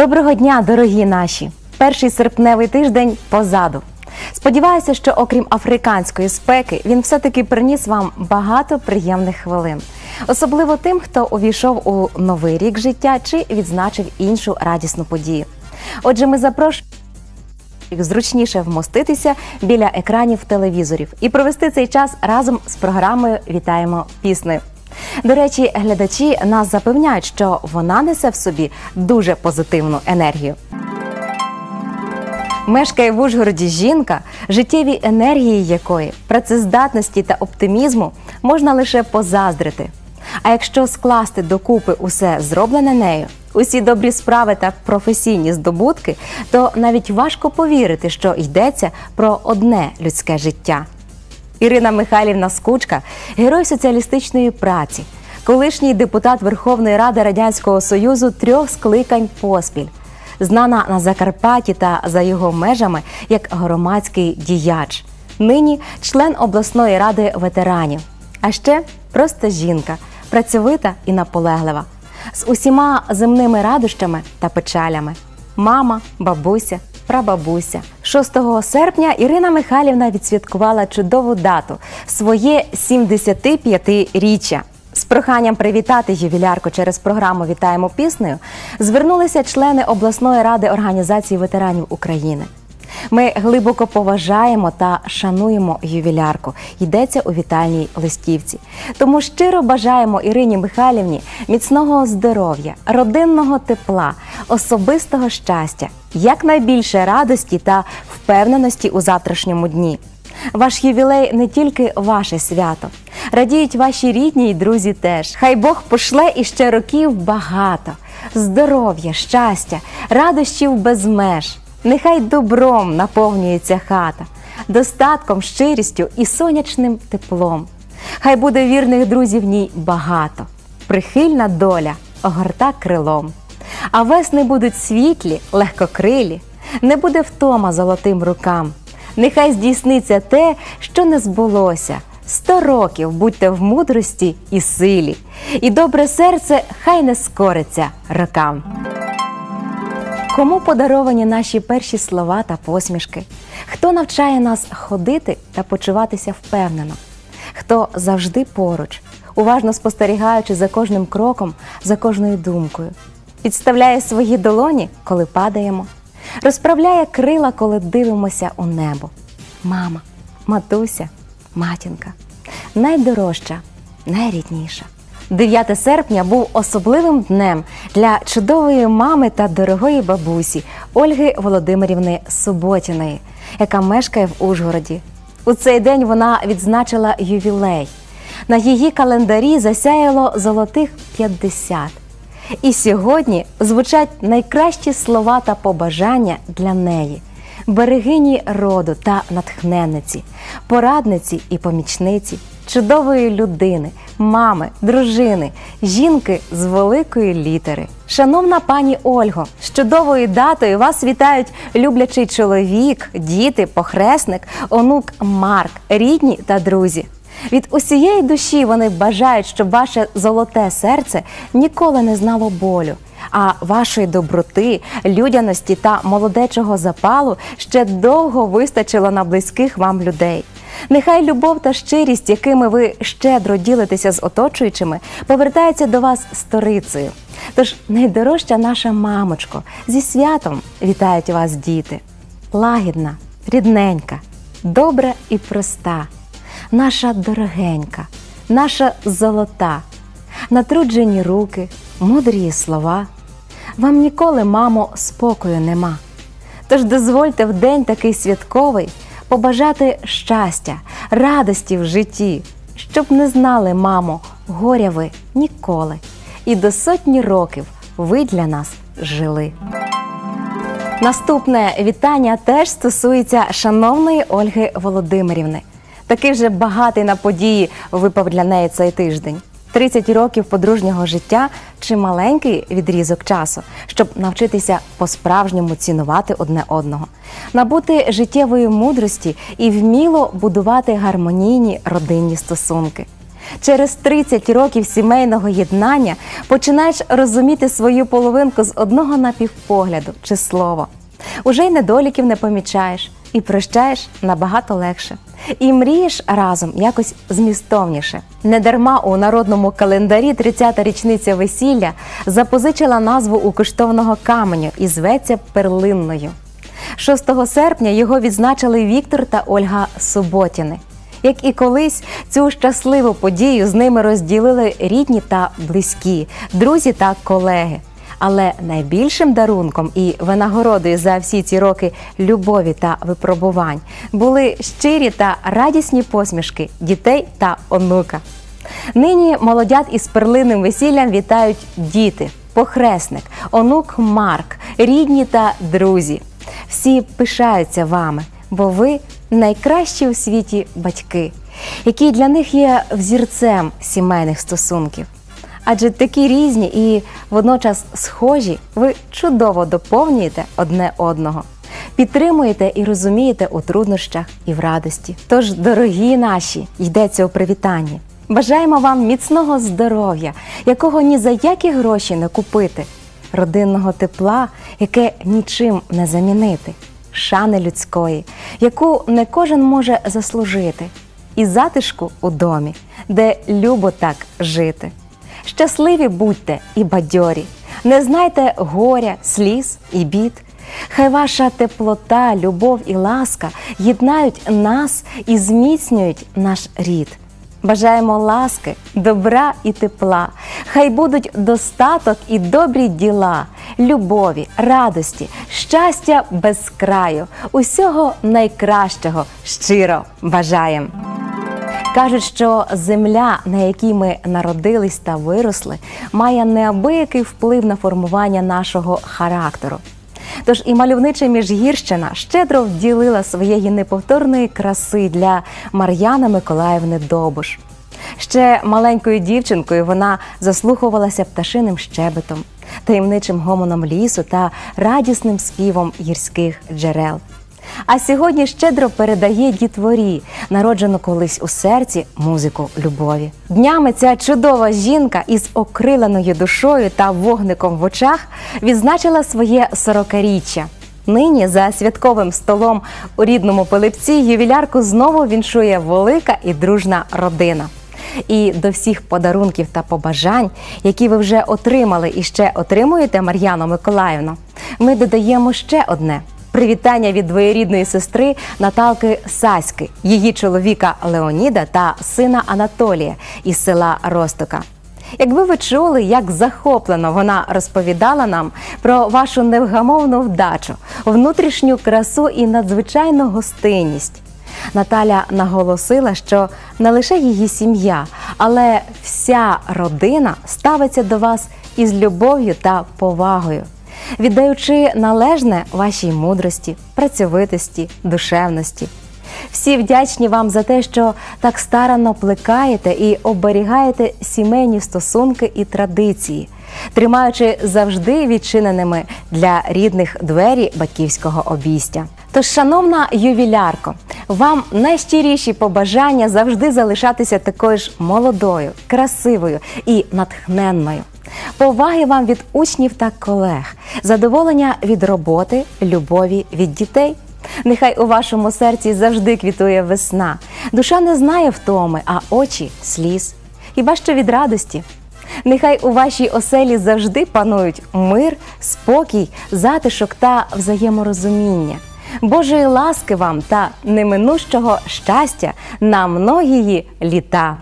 Доброго дня, дорогі наші! Перший серпневий тиждень позаду. Сподіваюся, що окрім африканської спеки, він все-таки приніс вам багато приємних хвилин, особливо тим, хто увійшов у новий рік життя чи відзначив іншу радісну подію. Отже, ми запрошуємо зручніше вмоститися біля екранів телевізорів і провести цей час разом з програмою Вітаємо піснею. До речі, глядачі нас запевняють, що вона несе в собі дуже позитивну енергію. Мешкає в Ужгороді жінка, життєві енергії якої, працездатності та оптимізму можна лише позаздрити. А якщо скласти докупи усе зроблене нею, усі добрі справи та професійні здобутки, то навіть важко повірити, що йдеться про одне людське життя. Ірина Михайлівна Скучка, герой соціалістичної праці, колишній депутат Верховної Ради Радянського Союзу трьох скликань поспіль, знана на Закарпатті та за його межами як громадський діяч, нині член обласної ради ветеранів. А ще просто жінка, працьовита і наполеглива, з усіма земними радощами та печалями. Мама, бабуся, прабабуся. 6 серпня Ірина Михайлівна відсвяткувала чудову дату своє 75-річчя. З проханням привітати ювілярку через програму Вітаємо піснею звернулися члени обласної ради організації ветеранів України. Ми глибоко поважаємо та шануємо ювілярку. Йдеться у вітальній листівці. Тому щиро бажаємо Ірині Михайлівні міцного здоров'я, родинного тепла, особистого щастя, якнайбільше радості та впевненості у завтрашньому дні. Ваш ювілей не тільки ваше свято, радіють ваші рідні й друзі теж. Хай Бог пошле іще років багато, здоров'я, щастя, радощів без меж. Нехай добром наповнюється хата, достатком, щирістю і сонячним теплом. Хай буде вірних друзів в ній багато, прихильна доля огорта крилом. А весни будуть світлі, легкокрилі, не буде втома золотим рукам. Нехай здійсниться те, що не збулося. Сто років будьте в мудрості і силі, і добре серце хай не скориться рокам. Кому подаровані наші перші слова та посмішки? Хто навчає нас ходити та почуватися впевнено? Хто завжди поруч, уважно спостерігаючи за кожним кроком, за кожною думкою, підставляє свої долоні, коли падаємо, розправляє крила, коли дивимося у небо. Мама, матуся, матінка, найдорожча, найрідніша. 9 серпня був особливим днем для чудової мами та дорогої бабусі Ольги Володимирівни Суботіної, яка мешкає в Ужгороді. У цей день вона відзначила ювілей. На її календарі засяяло золотих 50. І сьогодні звучать найкращі слова та побажання для неї. Берегині роду та натхненниці, порадниці і помічниці, чудової людини, мами, дружини, жінки з великої літери. Шановна пані Ольго, з чудовою датою вас вітають люблячий чоловік, діти, похресник, онук Марк, рідні та друзі. Від усієї душі вони бажають, щоб ваше золоте серце ніколи не знало болю. А вашої доброти, людяності та молодечого запалу ще довго вистачило на близьких вам людей. Нехай любов та щирість, якими ви щедро ділитеся з оточуючими, повертається до вас сторицею. Тож найдорожча наша мамочко, зі святом вітають вас діти. Лагідна, рідненька, добра і проста, наша дорогенька, наша золота, натруджені руки, мудрі слова. Вам ніколи, мамо, спокою нема. Тож дозвольте в день такий святковий побажати щастя, радості в житті, щоб не знали, мамо, горя ви ніколи. І до сотні років ви для нас жили. Наступне вітання теж стосується шановної Ольги Володимирівни. Такий вже багатий на події випав для неї цей тиждень. 30 років подружнього життя чи маленький відрізок часу, щоб навчитися по-справжньому цінувати одне одного, набути життєвої мудрості і вміло будувати гармонійні родинні стосунки. Через 30 років сімейного єднання починаєш розуміти свою половинку з одного напівпогляду чи слова. Уже й недоліків не помічаєш і прощаєш набагато легше. І мрієш разом якось змістовніше. Недарма у народному календарі 30-та річниця весілля запозичила назву у коштовного каменю і зветься перлинною. 6 серпня його відзначили Віктор та Ольга Суботіни. Як і колись, цю щасливу подію з ними розділили рідні та близькі, друзі та колеги. Але найбільшим дарунком і винагородою за всі ці роки любові та випробувань були щирі та радісні посмішки дітей та онука. Нині молодят із перлинним весіллям вітають діти, похресник, онук Марк, рідні та друзі. Всі пишаються вами, бо ви найкращі у світі батьки, які для них є взірцем сімейних стосунків. Адже такі різні і водночас схожі, ви чудово доповнюєте одне одного, підтримуєте і розумієте у труднощах і в радості. Тож, дорогі наші, йдеться у привітанні. Бажаємо вам міцного здоров'я, якого ні за які гроші не купити, родинного тепла, яке нічим не замінити, шани людської, яку не кожен може заслужити, і затишку у домі, де любо так жити. Щасливі будьте і бадьорі, не знайте горя, сліз і бід. Хай ваша теплота, любов і ласка єднають нас і зміцнюють наш рід. Бажаємо ласки, добра і тепла. Хай будуть достаток і добрі діла, любові, радості, щастя без краю, усього найкращого щиро бажаємо. Кажуть, що земля, на якій ми народились та виросли, має неабиякий вплив на формування нашого характеру. Тож і мальовнича міжгірщина щедро вділила своєї неповторної краси для Мар'яни Миколаївни Добуш. Ще маленькою дівчинкою вона заслухувалася пташиним щебетом, таємничим гомоном лісу та радісним співом гірських джерел. А сьогодні щедро передає дітворі, народжену колись у серці музику любові. Днями ця чудова жінка із окриленою душою та вогником в очах відзначила своє сорокаріччя. Нині за святковим столом у рідному Пилипці ювілярку знову віншує велика і дружна родина. І до всіх подарунків та побажань, які ви вже отримали і ще отримуєте, Мар'яно Миколаївно, ми додаємо ще одне. Привітання від двоєрідної сестри Наталки Саськи, її чоловіка Леоніда та сина Анатолія із села Ростока. Якби ви чули, як захоплено вона розповідала нам про вашу невгамовну вдачу, внутрішню красу і надзвичайну гостинність. Наталя наголосила, що не лише її сім'я, але вся родина ставиться до вас із любов'ю та повагою віддаючи належне вашій мудрості, працьовитості, душевності. Всі вдячні вам за те, що так старанно плекаєте і оберігаєте сімейні стосунки і традиції, тримаючи завжди відчиненими для рідних двері батьківського обійстя. Тож, шановна ювілярко, вам найщиріші побажання завжди залишатися такою ж молодою, красивою і натхненною. Поваги вам від учнів та колег, задоволення від роботи, любові від дітей. Нехай у вашому серці завжди квітує весна. Душа не знає втоми, а очі сліз. Хіба що від радості. Нехай у вашій оселі завжди панують мир, спокій, затишок та взаєморозуміння. Божої ласки вам та неминущого щастя на многії літа.